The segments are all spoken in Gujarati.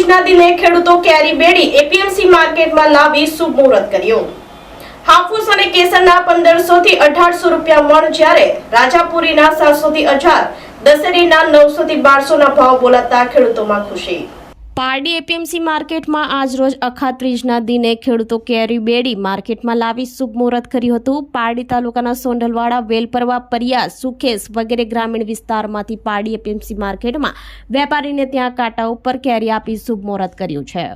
ત્રીજના દિને ખેડૂતો કેરી બેડી એપીએમસી માર્કેટમાં લાવી શુભ મુહૂર્ત કર્યું. હાફૂસ અને કેસરના પંદરસો થી અઢારસો રૂપિયા મણ જ્યારે રાજાપુરીના સાતસો થી હજાર, દશેરીના નવસો થી બારસો ભાવ બોલાતા ખેડૂતોમાં ખુશી. પારડી એપીએમસી માર્કેટમાં આજરોજ અખાત્રીજના દિને ખેડૂતો કેરી બેડી માર્કેટમાં લાવી શુભ મુહૂર્ત કર્યું હતું. પારડી તાલુકાના સોંઢલવાડા, વેલપરવા, પરિયા, સુખેસ વગેરે ગ્રામીણ વિસ્તારમાંથી પારડી એપીએમસી માર્કેટમાં વેપારીને ત્યાં કાંટા ઉપર કેરી આપી શુભ મુહૂર્ત કર્યું છે.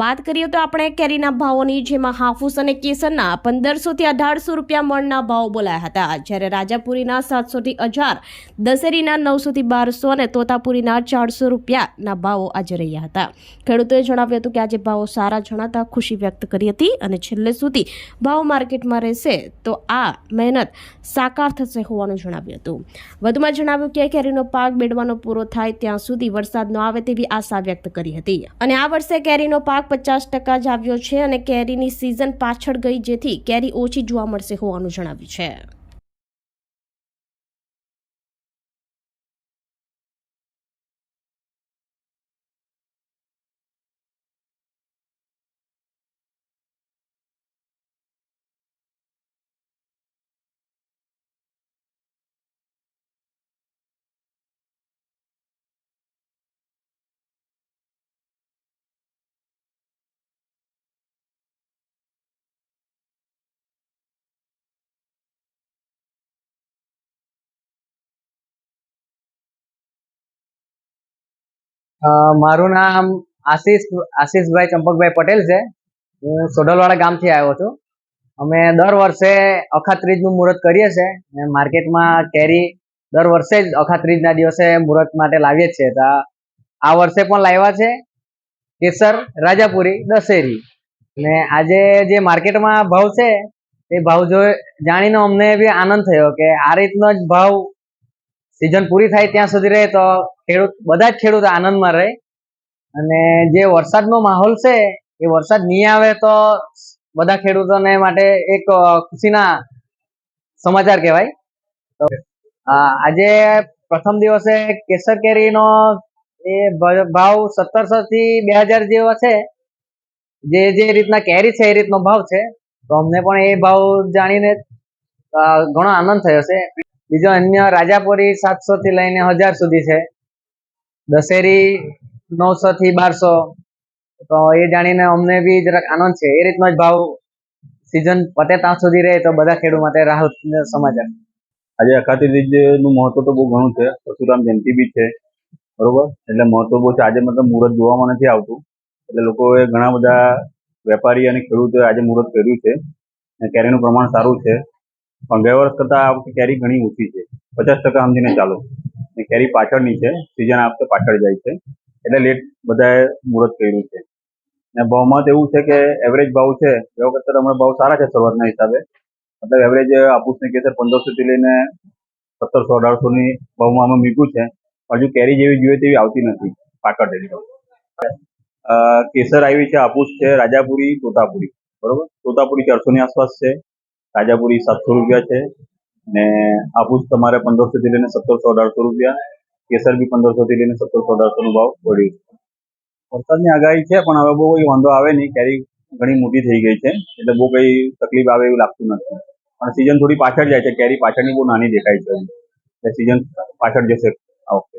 વાત કરીએ તો આપણે કેરીના ભાવોની, જેમાં હાફૂસ અને કેસરના પંદરસોથી અઢારસો રૂપિયા મણના ભાવ બોલાયા હતા. જ્યારે રાજાપુરીના સાતસોથી હજાર દશેરીના નવસોથી બારસો અને તોતાપુરીના ચારસો રૂપિયાના ભાવો આજે રહ્યા હતા. ખેડૂતોએ જણાવ્યું હતું કે આજે ભાવો સારા જણાતા ખુશી વ્યક્ત કરી હતી અને છેલ્લે સુધી ભાવ માર્કેટમાં રહેશે તો આ મહેનત સાકાર થશે હોવાનું જણાવ્યું હતું. વધુમાં જણાવ્યું કે કેરીનો પાક બેડવાનો પૂરો થાય ત્યાં સુધી વરસાદ ન આવે તેવી આશા વ્યક્ત કરી હતી. અને આ વર્ષે કેરીનો પાક પચાસ ટકા જ આવ્યો છે અને કેરીની સિઝન પાછળ ગઈ જેથી કેરી ઓછી જોવા મળશે હોવાનું જણાવ્યું છે. મારું નામ આશીષ, આશીષભાઈ ચંપકભાઈ પટેલ છે. હું સોઢલવાડા ગામથી આવ્યો છું. અમે દર વર્ષે અખાત્રીજનું મુહૂર્ત કરીએ છીએ માર્કેટમાં કેરી દર વર્ષે જ અખાત્રીજના દિવસે મુહૂર્ત માટે લાવીએ છીએ. તો આ વર્ષે પણ લાવ્યા છે. કેસર, રાજાપુરી, દશેરી. ને આજે જે માર્કેટમાં ભાવ છે, એ ભાવ જો જાણીને અમને બી આનંદ થયો કે આ રીતનો જ ભાવ સિઝન પૂરી થાય ત્યાં સુધી રહે તો ખેડૂત, બધા જ ખેડૂત આનંદમાં રહે. અને જે વરસાદનો માહોલ છે, એ વરસાદ નહીં આવે તો બધા ખેડૂતોને માટે એક ખુશીના સમાચાર કહેવાય. આજે પ્રથમ દિવસે કેસર કેરીનો એ ભાવ સત્તરસો થી બે હજાર જેવો છે. જે જે રીતના કેરી છે એ રીતનો ભાવ છે. તો અમને પણ એ ભાવ જાણીને ઘણો આનંદ થયો છે. બીજો અન્ય રાજાપુરી સાતસો થી લઈને હજાર સુધી છે. દશેરી નવસો થી બારસો. તો એ જાણીને અમને બી જરાક આનંદ છે. એ રીતનો જ ભાવ સિઝન પતે ત્યાં સુધી રહે તો બધા ખેડૂત માટે રાહત સમાચાર. આજે અખાતી નું મહત્વ તો બહુ ઘણું છે. પરશુરામ જયંતિ બી છે. બરોબર? એટલે મહત્વ બહુ છે. આજે મતલબ મુહૂર્ત જોવામાં નથી આવતું. એટલે લોકોએ ઘણા બધા વેપારી અને ખેડૂતોએ આજે મુહૂર્ત કર્યું છે. કેરીનું પ્રમાણ સારું છે. પણ ગયા વર્ષ કરતાં આ વખતે કેરી ઘણી ઓછી છે. પચાસ ટકા સમજીને ચાલો. ને કેરી પાછળની છે. સિઝન આ વખતે પાછળ જાય છે. એટલે લેટ બધાએ મુહૂર્ત કર્યું છે. ને ભાવમાં એવું છે કે એવરેજ ભાવ છે. ગયા વખતે તો હમણાં ભાવ સારા છે શરૂઆતના હિસાબે. મતલબ એવરેજ હાપુસની કેસર પંદરસો થી લઈને સત્તરસો અઢારસોની ભાવમાં અમે મૂક્યું છે. હજુ કેરી જેવી જોઈએ તેવી આવતી નથી. અ, કેસર આવી છે હાપુસ છે રાજાપુરી તોતાપુરી. બરોબર? તોતાપુરી ચારસો ની આસપાસ છે. રાજાપુરી સાતસો રૂપિયા છે ને હાપુસ તમારે પંદરસો થી લઈને સત્તરસો અઢારસો રૂપિયા કેસર બી પંદરસો થી લઈને સત્તરસો અઢારસો નો ભાવ પડ્યો વરસાદની આગાહી છે, પણ હવે બહુ કોઈ વાંધો આવે નહીં, કેરી ઘણી મોટી થઈ ગઈ છે, એટલે બહુ કઈ તકલીફ આવે એવું લાગતું નથી. પણ સિઝન થોડી પાછળ જાય છે, કેરી પાછળની બહુ નાની દેખાય છે. એટલે સિઝન પાછળ જશે આ વખતે.